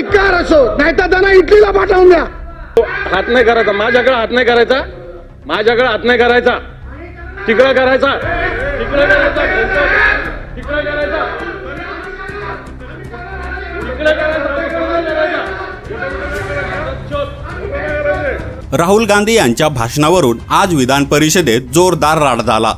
धिक्कार असो नाहीतर त्यांना इटलीला पाठवून द्या. हात नाही करायचा माझ्याकडे हात नाही करायचा. माझ्याकडे हात नाही करायचा. तिकडं करायचा. तिकडं करायचा. तिकडं करायचा. तिकडं करायचा. तिकडं करायचा. राहुल गांधी यांच्या भाषणावरून आज विधान परिषदेत जोरदार राड झाला.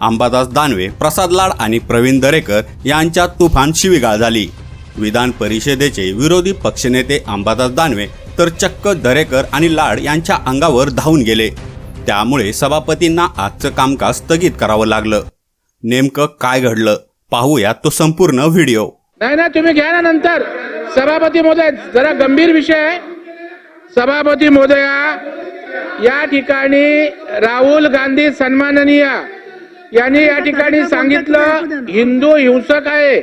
अंबादास दानवे प्रसाद लाड आणि प्रवीण दरेकर यांच्यात तुफान शिवीगाळ झाली. विधान परिषदेचे विरोधी पक्षनेते अंबादास दानवे तर चक्क दरेकर आणि लाड यांच्या अंगावर धावून गेले. त्यामुळे सभापतींना आजचं कामकाज स्थगित करावं लागलं. नेमकं काय घडलं? पाहूया तो संपूर्ण व्हिडिओ. नाही ना तुम्ही घ्या ना नंतर. सभापती महोदय जरा गंभीर विषय आहे. सभापती महोदया या ठिकाणी राहुल गांधी सन्माननीय यांनी या ठिकाणी सांगितलं हिंदू हिंसक आहे.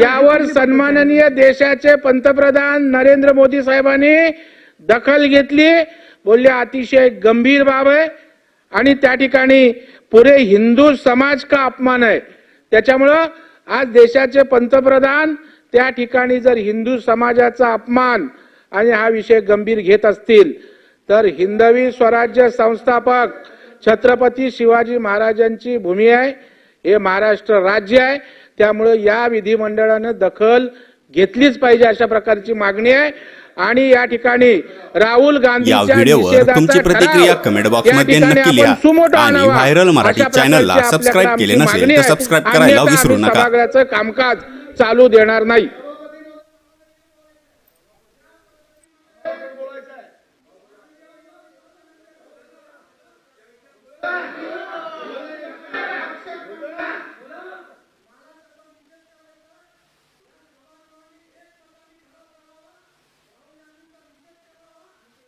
यावर सन्माननीय देशाचे पंतप्रधान नरेंद्र मोदी साहेबांनी दखल घेतली. बोलले अतिशय गंभीर बाब आहे. आणि त्या ठिकाणी पुरे हिंदू समाज का अपमान आहे? त्याच्यामुळं आज देशाचे पंतप्रधान त्या ठिकाणी जर हिंदू समाजाचा अपमान आणि हा विषय गंभीर घेत असतील तर हिंदवी स्वराज्य संस्थापक छत्रपती शिवाजी महाराजांची भूमी आहे हे महाराष्ट्र राज्य आहे. त्यामुळे या विधिमंडळानं दखल घेतलीच पाहिजे अशा प्रकारची मागणी आहे. आणि या ठिकाणी राहुल गांधी या व्हिडिओवर तुमची प्रतिक्रिया कमेंट बॉक्समध्ये नक्की लिहा. आणि व्हायरल मराठी चॅनलला सबस्क्राईब केले नसेल तर सबस्क्राईब करायला विसरू नका. कामकाज चालू देणार नाही.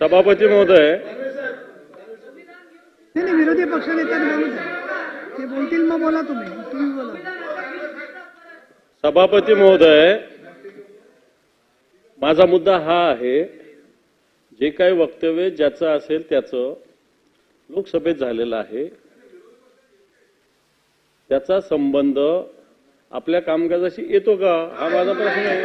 सभापती महोदय. नाही विरोधी द्या ते बोलतील मग बोला तुम्ही. तुम्ही बोला. सभापती महोदय माझा मुद्दा हा आहे जे काही वक्तव्य ज्याचं असेल त्याचं लोकसभेत झालेलं आहे त्याचा संबंध आपल्या कामकाजाशी येतो का? हा माझा प्रश्न आहे.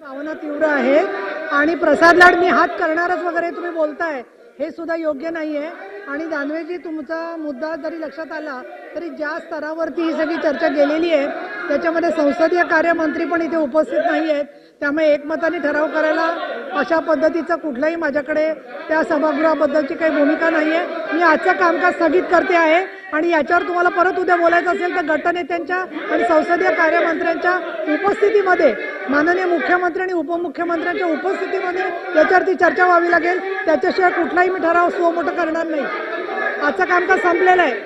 भावना तीव्र आहे आणि प्रसाद लाड मी हात करणारच वगैरे तुम्ही बोलताय हे सुद्धा योग्य नाहीये. आणि दानवेजी तुमचा मुद्दा जरी लक्षात आला तरी ज्या स्तरावरती ही सगळी चर्चा गेलेली आहे त्याच्यामध्ये संसदीय कार्यमंत्री पण इथे उपस्थित नाही आहेत. त्यामुळे एकमताने ठराव करायला अशा पद्धतीचं कुठलंही माझ्याकडे त्या सभागृहाबद्दलची काही भूमिका नाही आहे मी आजचं कामकाज स्थगित करते आहे आणि याच्यावर तुम्हाला परत उद्या बोलायचं असेल तर गटनेत्यांच्या आणि संसदीय कार्यमंत्र्यांच्या उपस्थितीमध्ये माननीय मुख्यमंत्री आणि उपमुख्यमंत्र्यांच्या उपस्थितीमध्ये याच्यावरती चर्चा व्हावी लागेल. त्याच्याशिवाय कुठलाही मी ठराव स्वमोठं करणार नाही. आजचं कामकाज संपलेलं आहे.